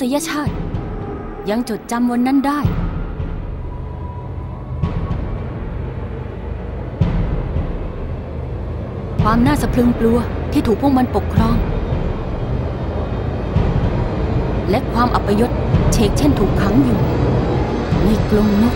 ษยชาติ ยังจดจำวันนั้นได้ ความน่าสะพรึงกลัวที่ถูกพวกมันปกครอง และความอัปยศเชกเช่นถูกขังอยู่ ในกรงนก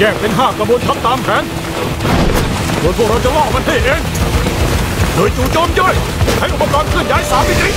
แยกเป็นห้ากระบวนทัพตามแผนส่วนพวกเราจะล่อมันให้เอง โดยจู่โจมย่อยใช้อุปกรณ์เคลื่อนย้ายสามมิติ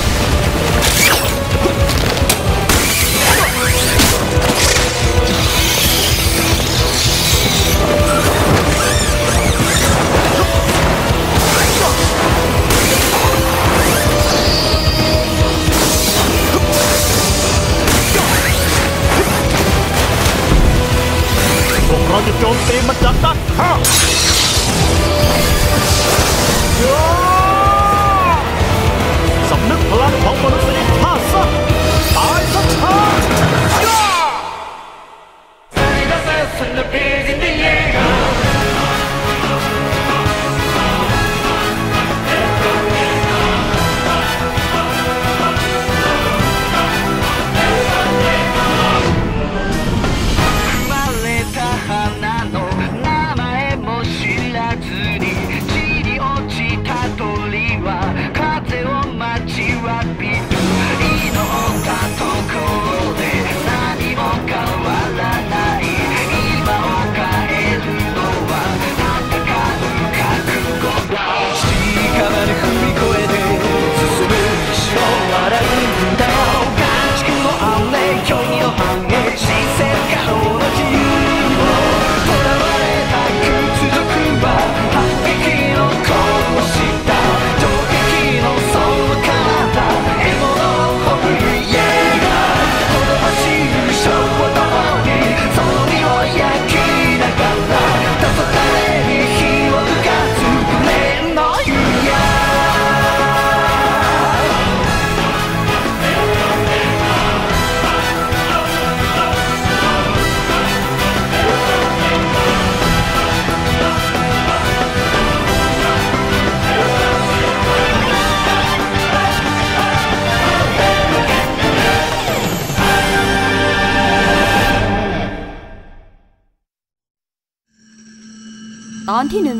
ที่หนึ่ง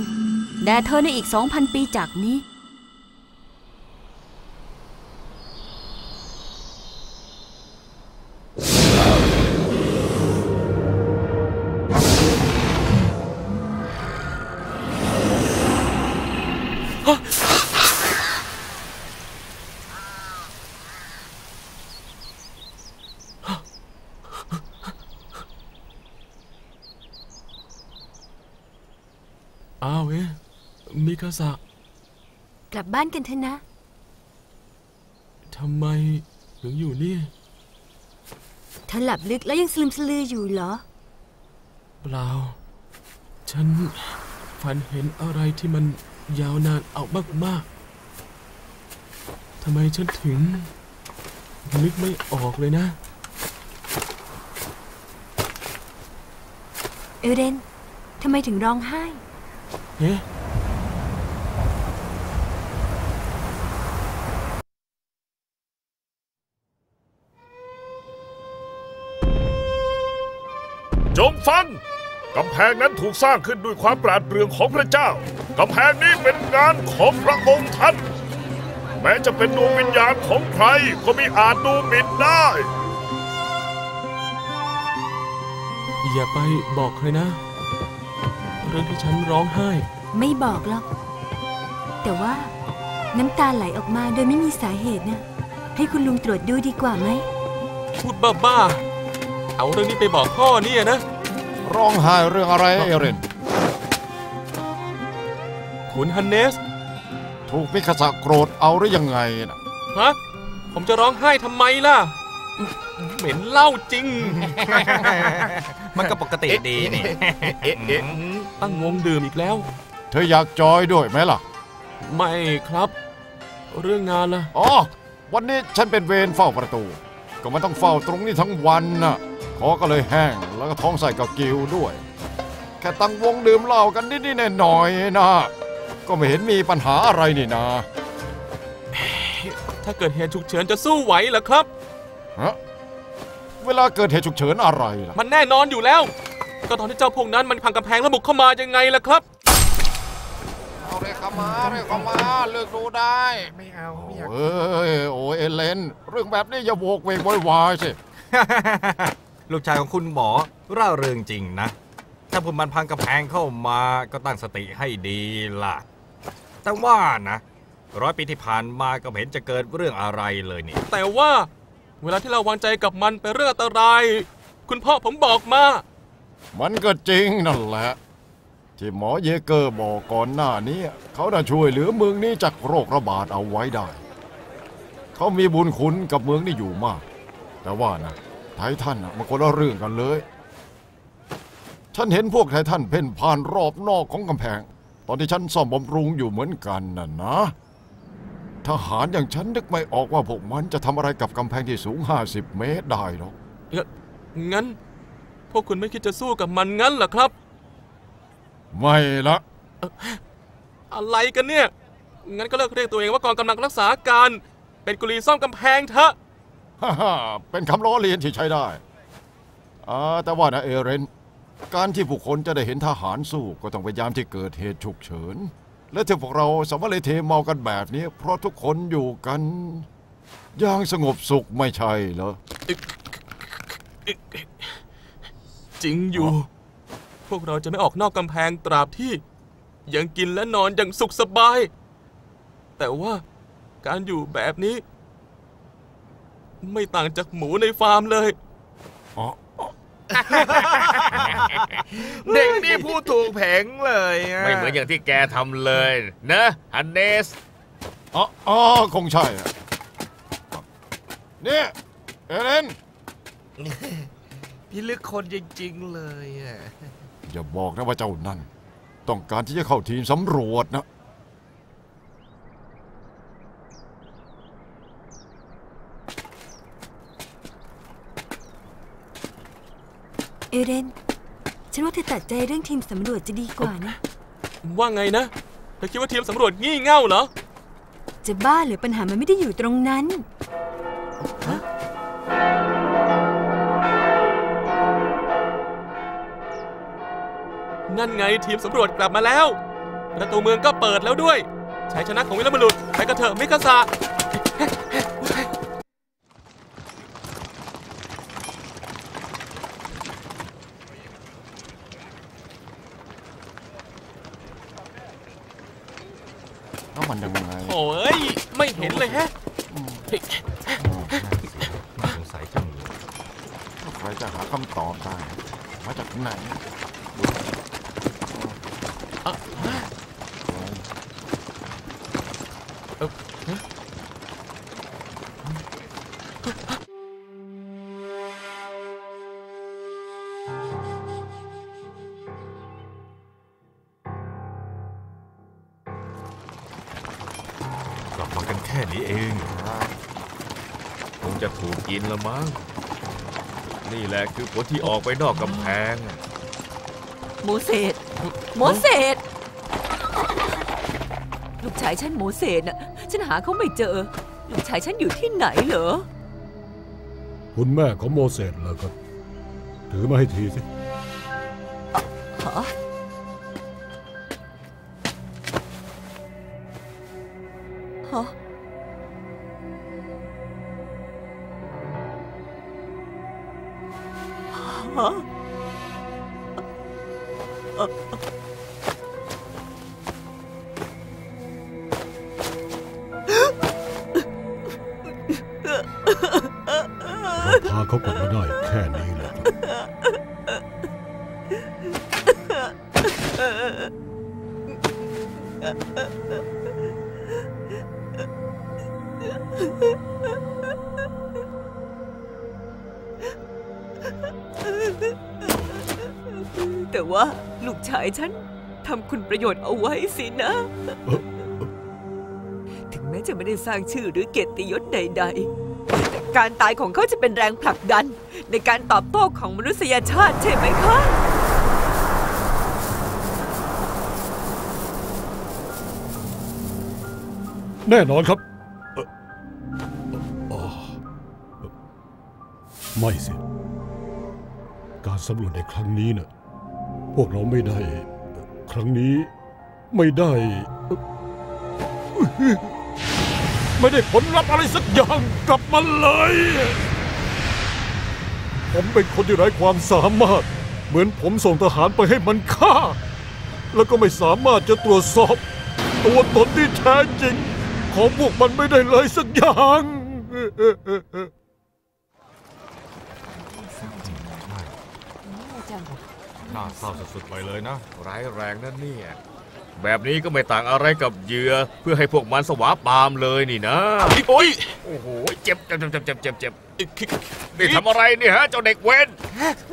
แด่เธอในอีก 2,000 ปีจากนี้ อ้าวเอ๊ะมิคาสะกลับบ้านกันเถอะนะ ทำไมถึงอยู่นี่เธอหลับลึกแล้วยังสลืมสลืออยู่เหรอ เปล่า ฉันฝันเห็นอะไรที่มันยาวนานเอามากๆทำไมฉันถึง นึกไม่ออกเลยนะ เอเรนทำไมถึงร้องไห้ เอ๊ะจงฟัง กำแพงนั้นถูกสร้างขึ้นด้วยความปราดเปรื่องของพระเจ้า กำแพงนี้เป็นงานของพระองค์ท่าน แม้จะเป็นดวงวิญญาณของใครก็ไม่อาจดูหมิ่นได้ อย่าไปบอกใครนะ เรื่องที่ฉันร้องไห้ ไม่บอกหรอก แต่ว่าน้ำตาไหลออกมาโดยไม่มีสาเหตุนะให้คุณลุงตรวจดูดีกว่าไหม พูดบ้าๆ เอาเรื่องนี้ไปบอกพ่อเนี่ยนะ ร้องไห้เรื่องอะไรเอเรนคุณฮันเนสทถูกมิคาสะโกรธเอาหรือยังไงนะฮะ ผมจะร้องไห้ทำไมล่ะ เหม็นเหล้าจริง มันก็ปกติดีนี่เอ๊ะเอ๊ะ ตั้งวงดื่มอีกแล้ว เธออยากจอยด้วยไหมล่ะ ไม่ครับ เรื่องงานล่ะ อ๋อ วันนี้ฉันเป็นเวรเฝ้าประตู ก็ไม่ต้องเฝ้าตรงนี้ทั้งวันน่ะคอก็เลยแห้ง แล้วก็ท้องใส่กับกิวด้วย แค่ตั้งวงดื่มเหล้ากันนิดๆหน่อยๆนะ ก็ไม่เห็นมีปัญหาอะไรนี่นะถ้าเกิดเหตุฉุกเฉินจะสู้ไหวเหรอครับ ฮะ เวลาเกิดเหตุฉุกเฉินอะไรล่ะ มันแน่นอนอยู่แล้ว ก็ตอนที่เจ้าพวกนั้นมันพังกำแพงแล้วบุกเข้ามายังไงล่ะครับเอาเรียกเข้ามาเรียกเข้ามาเลือกดูได้ไม่เอาไม่อยากเอ้ยโอ้ยเอเลนเรื่องแบบนี้อย่าโวกเวกโวยวายสิ ลูกชายของคุณหมอร่าเริงจริงนะ ถ้าพวกมันพังกระแพงเข้ามาก็ตั้งสติให้ดีล่ะ แต่ว่านะร้อยปีที่ผ่านมาก็ไม่เห็นจะเกิดเรื่องอะไรเลยนี่ แต่ว่า เวลาที่เราวางใจกับมันเป็นเรื่องอันตราย คุณพ่อผมบอกมา มันก็จริงนั่นแหละ ที่หมอเยเกอร์บอกก่อนหน้านี้ เขาน่ะช่วยเหลือเมืองนี้จากโรคระบาดเอาไว้ได้ เขามีบุญคุณกับเมืองนี้อยู่มาก แต่ว่านะไททันน่ะมันคนละเรื่องกันเลย ฉันเห็นพวกไททันเพ่นผ่านรอบนอกของกำแพง ตอนที่ฉันซ่อมบำรุงอยู่เหมือนกันน่ะนะทหารอย่างฉันนึกไม่ออกว่าพวกมันจะทำอะไรกับกำแพงที่สูง 50 เมตรได้หรอกงั้น พวกคุณไม่คิดจะสู้กับมันงั้นเหรอครับ ไม่ละอะไรกันเนี่ย งั้นก็เลิกเรียกตัวเองว่ากองกำลังรักษาการ เป็นกุลีซ่อมกำแพงเถอะฮ่าฮ่าเป็นคำล้อเลียนที่ใช้ได้อ่าแต่ว่านะเอเรน การที่ผู้คนจะได้เห็นทหารสู้ก็ต้องพยายามที่เกิดเหตุฉุกเฉิน และที่พวกเราสำเร็จเทเมากันแบบนี้ เพราะทุกคนอยู่กันอย่างสงบสุขไม่ใช่เหรอ จริงอยู่ พวกเราจะไม่ออกนอกกำแพงตราบที่ ยังกินและนอนอย่างสุขสบาย แต่ว่าการอยู่แบบนี้ ไม่ต่างจากหมูในฟาร์มเลย อ๋อเด็กนี่พูดถูกแผงเลยไม่เหมือนอย่างที่แกทำเลย นะฮันเนสอ๋ออ๋อคงใช่อะเนี่ยเอเรน พี่ลึกคนจริงๆเลยอะอย่าบอกนะว่าเจ้านั่น ต้องการที่จะเข้าทีมสำรวจนะ เอเรน ฉันว่าเธอตัดใจเรื่องทีมสำรวจจะดีกว่านะ ว่าไงนะ เธอคิดว่าทีมสำรวจงี่เง่าเหรอ จะบ้าหรือปัญหามันไม่ได้อยู่ตรงนั้น นั่นไงทีมสำรวจกลับมาแล้ว ประตูเมืองก็เปิดแล้วด้วยชัยชนะของวิลบุรุษไปกันเถอะมิคาสะแล้วมันยังไงโอ้ยไม่เห็นเลยแฮะน่าสงสัยจังเลยใครจะหาคำตอบได้มาจากไหน กลับมากันแค่นี้เอง คงจะถูกกินละมั้ง นี่แหละคือผลที่ออกไปนอกกำแพงอะโมเสส โมเสสลูกชายฉันโมเสสน่ะ ฉันหาเขาไม่เจอ ลูกชายฉันอยู่ที่ไหนเหรอ คุณแม่ของโมเสสเหรอครับ ถือมาให้ทีสิฮะ แต่ว่าลูกชายฉันทำคุณประโยชน์เอาไว้สินะ ถึงแม้จะไม่ได้สร้างชื่อหรือเกียรติยศใด ๆ แต่การตายของเขาจะเป็นแรงผลักดัน ในการตอบโต้ของมนุษยชาติใช่ไหมคะแน่นอนครับ ไม่สิ การสำรวจในครั้งนี้น่ะพวกเราไม่ได้ ครั้งนี้ไม่ได้ ไม่ได้ผลลัพธ์อะไรสักอย่างกลับมาเลย ผมเป็นคนที่ไร้ความสามารถ เหมือนผมส่งทหารไปให้มันฆ่า แล้วก็ไม่สามารถจะตรวจสอบ ตัวตนที่แท้จริง ของพวกมันไม่ได้เลยสักอย่าง น่าเศร้าสุดๆไปเลยนะ ร้ายแรงนั่นเนี่ย แบบนี้ก็ไม่ต่างอะไรกับเหยื่อเพื่อให้พวกมันสวาปามเลยนี่นะโอ้ยโอ้โหเจ็บเจ็บเจ็บเจ็บเจ็บเจ็บนี่ทำอะไรเนี่ยฮะเจ้าเด็กเว้น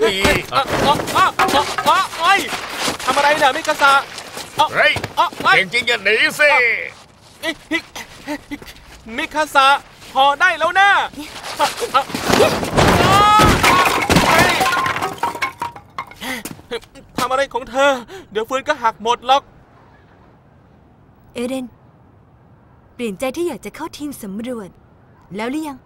นี่อะอะอะอะอะไอ้ยทำอะไรเนี่ยมิกาซาอะเฮ้ยอะไอ้ยเก่งจริงอย่าหนีสิเอ๊ะฮิมิคาซาพอได้แล้วนะอะอะอะเฮ้ยทำอะไรของเธอ เดี๋ยวฟืนก็หักหมดหรอก เอเดน เปลี่ยนใจที่อยากจะเข้าทีมสำรวจ แล้วหรือยัง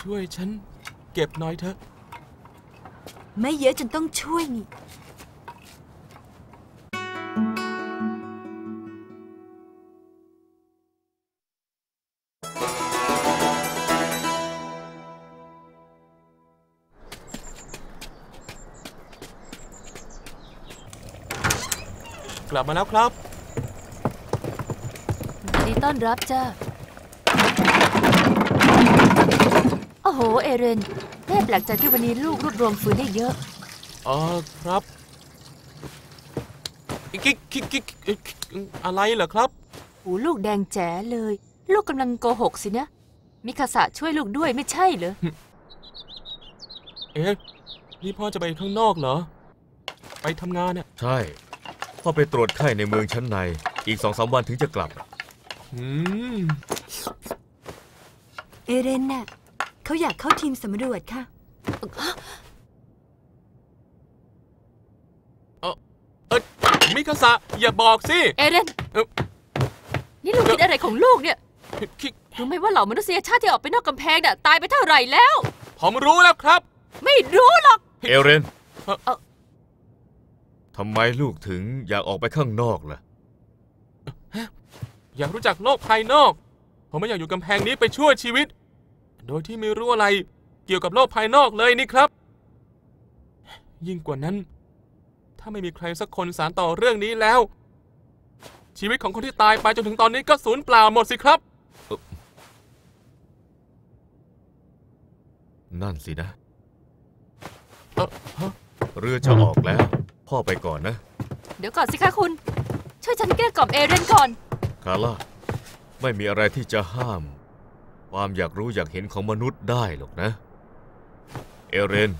ช่วยฉัน เก็บหน่อยเถอะ ไม่เยอะจนต้องช่วยนี่ ลับมาแล้วครับยินดีต้อนรับจ้าโอ้โห เอเรนแม่แปลกใจที่วันนี้ลูกรวบรวมฟืนได้เยอะอ๋อครับคิกคิกคิกคิกอะไรเหรอครับหูลูกแดงแจ๋เลย ลูกกำลังโกหกสินะ มิคาสะช่วยลูกด้วยไม่ใช่เหรอ เอ๊ะ นี่พ่อจะไปข้างนอกเหรอ ไปทำงานเนี่ยใช่ พ่อไปตรวจไข้ในเมืองชั้นใน อีกสองสามวันถึงจะกลับ อืม เอเดนน่ะเขาอยากเข้าทีมสำรวจค่ะ เออมิคาสะอย่าบอกสิ เอเรนเอ่อ นี่ลูกคิดอะไรของลูกเนี่ยคิกรู้ไหมว่าเหล่ามนุษยชาติที่ออกไปนอกกำแพงน่ะตายไปเท่าไหร่แล้ว ผมรู้แล้วครับ ไม่รู้หรอก เอเรน เอ่อเอ่อ ทำไมลูกถึงอยากออกไปข้างนอกล่ะ อยากรู้จักโลกภายนอก ผมไม่อยากอยู่กำแพงนี้ไปชั่วชีวิต โดยที่ไม่รู้อะไรเกี่ยวกับโลกภายนอกเลยนี่ครับ ยิ่งกว่านั้น ถ้าไม่มีใครสักคนสารต่อเรื่องนี้แล้ว ชีวิตของคนที่ตายไปจนถึงตอนนี้ก็สูญเปล่าหมดสิครับ นั่นสินะ เออฮะ เรือจะออกแล้ว พ่อไปก่อนนะ เดี๋ยวก่อนสิคะคุณ ช่วยฉันเกลี้ยกล่อมเอเรนก่อน คาร่า ไม่มีอะไรที่จะห้าม ความอยากรู้อยากเห็นของมนุษย์ได้หรอกนะ เอเรน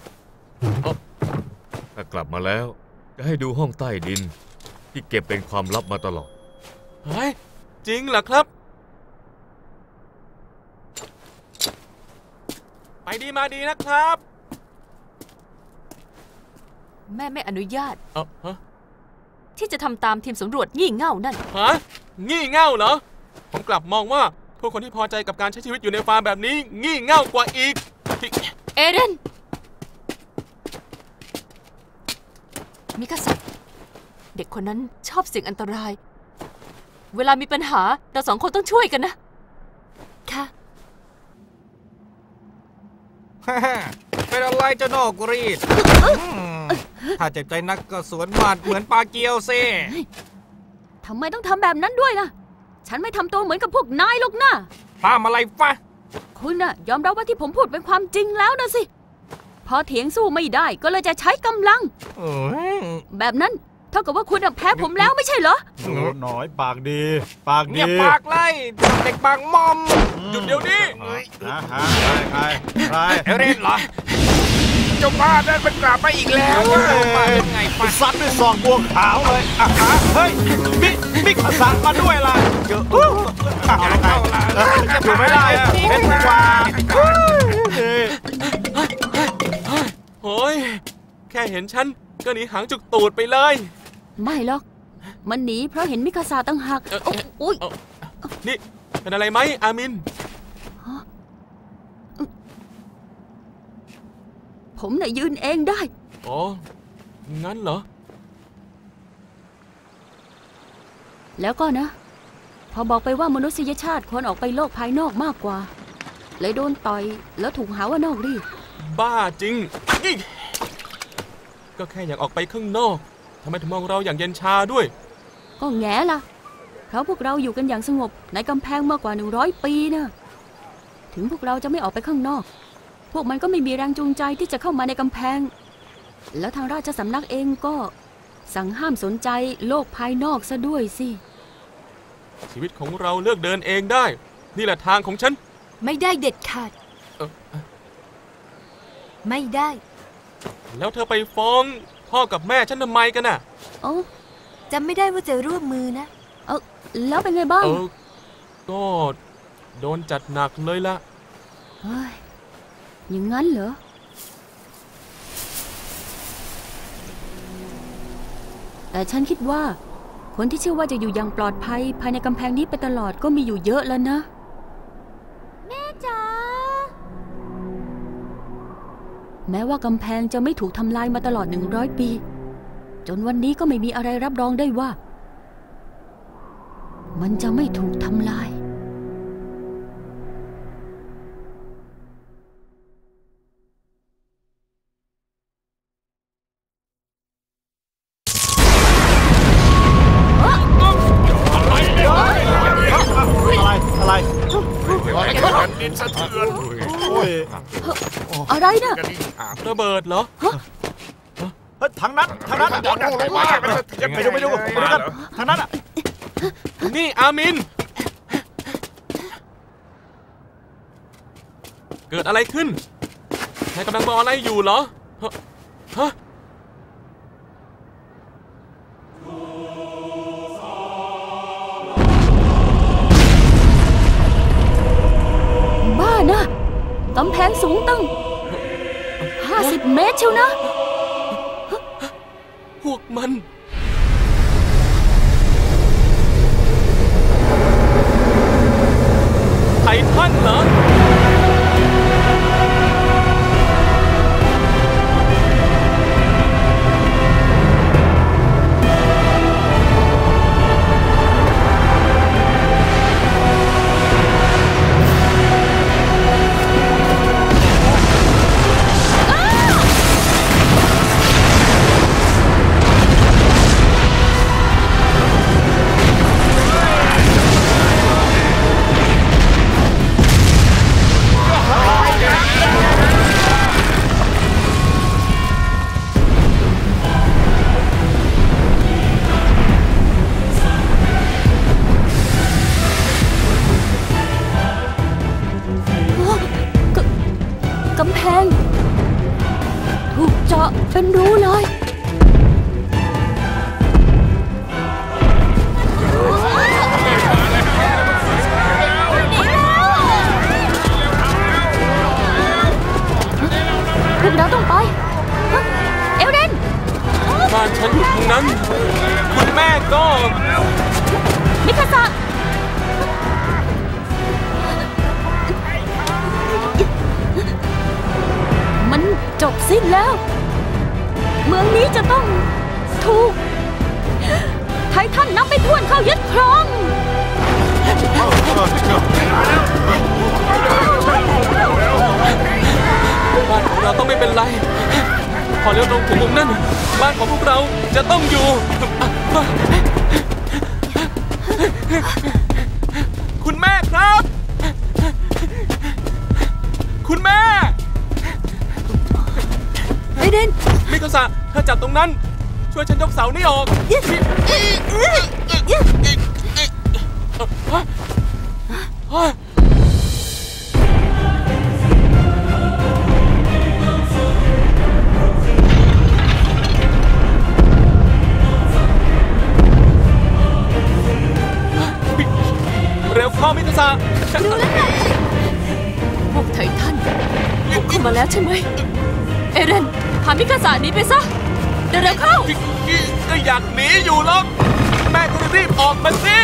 เอ้าถ้ากลับมาแล้ว จะให้ดูห้องใต้ดิน ที่เก็บเป็นความลับมาตลอดเฮ้ยจริงเหรอครับ ไปดีมาดีนะครับ แม่ไม่อนุญาต เออฮะที่จะทำตามทีมสำรวจงี่เง่านั่น ฮะงี่เง่าเหรอ ผมกลับมองว่าผู้คนที่พอใจกับการใช้ชีวิตอยู่ในฟาร์มแบบนี้ งี่เง่ากว่าอีกที่เอเดนมิคาสะเด็กคนนั้นชอบเสี่ยงอันตราย เวลามีปัญหาเราสองคนต้องช่วยกันนะ ค่ะ เป็นอะไรจะนอกรีดอืม ถ้าเจ็บใจนักก็สวนหมัดเหมือนปลาเกียวเซ่ทำไมต้องทำแบบนั้นด้วยล่ะ ฉันไม่ทำตัวเหมือนกับพวกนายหรอกนะตามอะไรฟะ คุณน่ะ ยอมรับว่าที่ผมพูดเป็นความจริงแล้วนะสิ พอเถียงสู้ไม่ได้ก็เลยจะใช้กำลังเอ้ยแบบนั้นทท่ากับว่าคุณน่ะแพ้ผมแล้วไม่ใช่เหรอ หน่อยปากดี ปากเงีดียบปากเลยเด็กปากมอม หยุดเดี๋ยวนี้นะฮะใครใครใครเอเรนเหรอ เจ้าบ้านั่นมันกลับมาอีกแล้วอะมายังไงไปะซัดด้วยซองบัวขาวเลยอะฮะเฮ้ยมิกมิกซัดมาด้วยล่ะเจออู้อะเอาละเอ้ยอยู่ไม่ได้อะเห็นกว่าเฮ้ยโอ้ยแค่เห็นฉันก็หนีหางจุกตูดไปเลย ไม่หรอก มันหนีเพราะเห็นมิคาซาตั้งหักอ่อโอ้อุ๊ยนี่เป็นอะไรไหมอามิน ผมน่ะยืนเองได้ อ๋อ งั้นเหรอ แล้วก็นะ พอบอกไปว่ามนุษยชาติควรออกไปโลกภายนอกมากกว่า เลยโดนต่อยแล้วถูกหาว่านอกรีดบ้าจริงอิ๊กก็แค่อยากออกไปข้างนอกทำไมถึงมองเราอย่างเย็นชาด้วย ก็แง่ล่ะเพราะพวกเราอยู่กันอย่างสงบในกำแพงมากกว่า 100 ปีนะถึงพวกเราจะไม่ออกไปข้างนอก พวกมันก็ไม่มีแรงจูงใจที่จะเข้ามาในกำแพง แล้วทางราชสำนักเองก็สั่งห้ามสนใจโลกภายนอกซะด้วยสิ ชีวิตของเราเลือกเดินเองได้ นี่แหละทางของฉัน ไม่ได้เด็ดขาด เอ่อเอ่อไม่ได้ แล้วเธอไปฟ้องพ่อกับแม่ฉันทำไมกันน่ะ เอ้าจำไม่ได้ว่าจะร่วมมือนะ เออแล้วเป็นไงบ้างเออ ก็โดนจัดหนักเลยละ เฮ้ย อย่างนั้นเหรอ แต่ฉันคิดว่า คนที่เชื่อว่าจะอยู่อย่างปลอดภัย ภายในกำแพงนี้ไปตลอดก็มีอยู่เยอะแล้วนะ แม่จ๋า แม้ว่ากำแพงจะไม่ถูกทำลายมาตลอด 100 ปี จนวันนี้ก็ไม่มีอะไรรับรองได้ว่า มันจะไม่ถูกทำลาย ระเบิดเหรอเฮ้ยทางนั้นทางนั้นโดนลงมามันสะเทือนไปดูไปดูไปดูกันทางนั้นอะนี่อามิน เกิดอะไรขึ้นนายกำลังมองอะไรอยู่เหรอฮะฮะบ้านะกำแพงสูงตั้ง 50 เมตรเชียวนะ พวกมัน ง ถูกเจาะเป็นรูเลยพวกเราต้องไป เอลเดนบ้านฉันอยู่ตรงนั้น คุณแม่ก็ สิ้นแล้ว เมืองนี้จะต้องถูกไททันนับไปทวนเข้ายึดครอง บ้านของเราต้องไม่เป็นไร พอเลี้ยวตรงถึงมุมนั้นบ้านของพวกเราจะต้องอยู่ คาสะถ้าจับตรงนั้น ช่วยฉันยกเสานี่ออกเร็วเข้ามิตรสาพวกไททันบุกเข้ามาแล้วใช่ไหม เอเรนพามิกาสาหนีไปซะ เดี๋ยวเร็วเข้าก็อยากหนีอยู่หรอกแม่ก็รีบออกมาสิ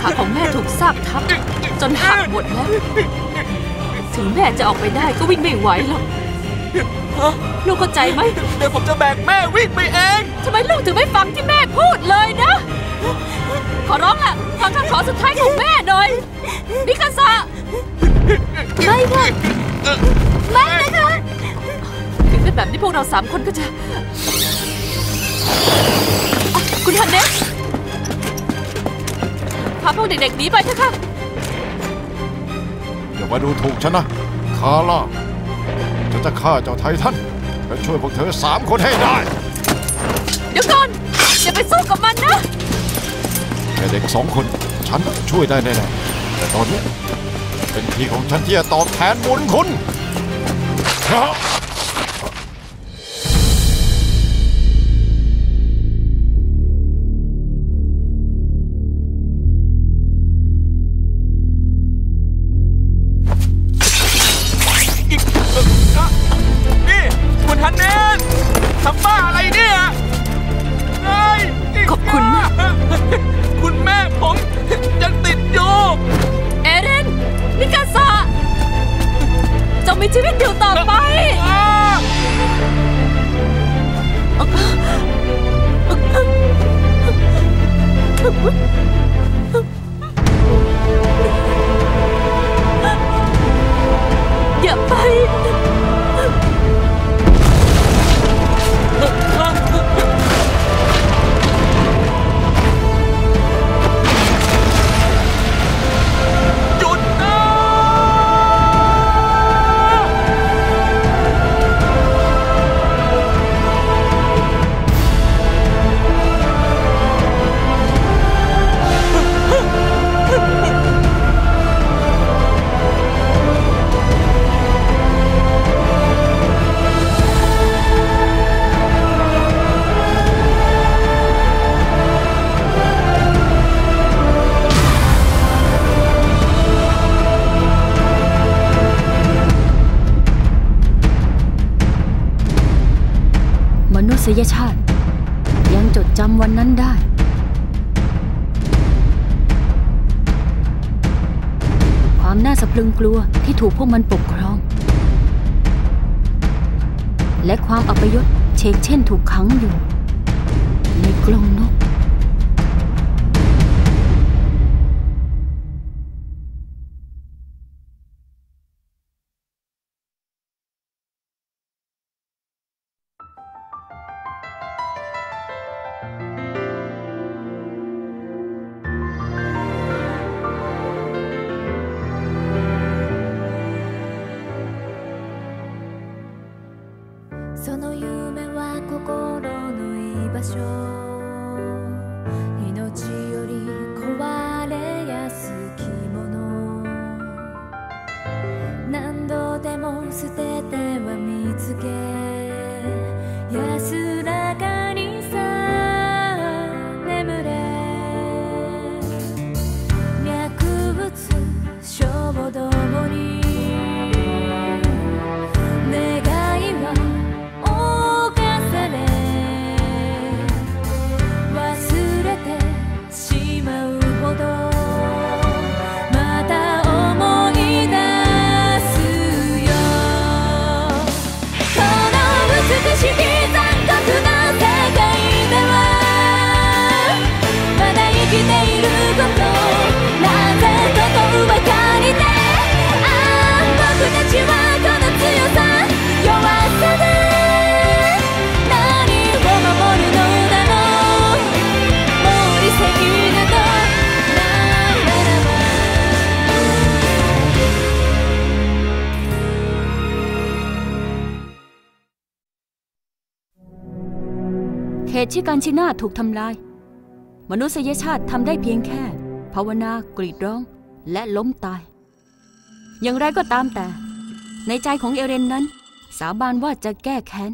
ขาของแม่ถูกซากทับ จนหักหมดแล้วถึงแม่จะออกไปได้ก็วิ่งไม่ไหวหรอกลูกเข้าใจไหมเดี๋ยวผมจะแบกแม่วิ่งไปเองทำไมลูกถึงไม่ฟังที่แม่พูดเลยนะ ขอร้องล่ะฟังคำขอสุดท้ายของแม่หน่อยมิคาซาไม่ค่ะไม่นะคะ ถึงเป็นแบบนี้พวกเราสามคนก็จะอะคุณฮันเนสพาพวกเด็กๆหนีไปเถอะค่ะ อย่ามาดูถูกฉันนะคาร่าฉันจะฆ่าเจ้าไททันและช่วยพวกเธอสามคนให้ได้ เดี๋ยวก่อน อย่าไปสู้กับมันนะ แค่เด็กสองคน ฉันช่วยได้แน่ๆแต่ตอนนี้ เป็นทีของฉันที่จะตอบแทนบุญคุณ Ha ha ha! ษยชาติ ยังจดจำวันนั้นได้ ความน่าสะพรึงกลัวที่ถูกพวกมันปกครอง และความอัปยศเชกเช่นถูกขังอยู่ ในกรงนก ตุที่การชินาถูกทำลาย มนุษยชาติทำได้เพียงแค่ ภาวนากรีดร้องและล้มตาย อย่างไรก็ตามแต่ ในใจของเอเรนนั้น สาบานว่าจะแก้แค้น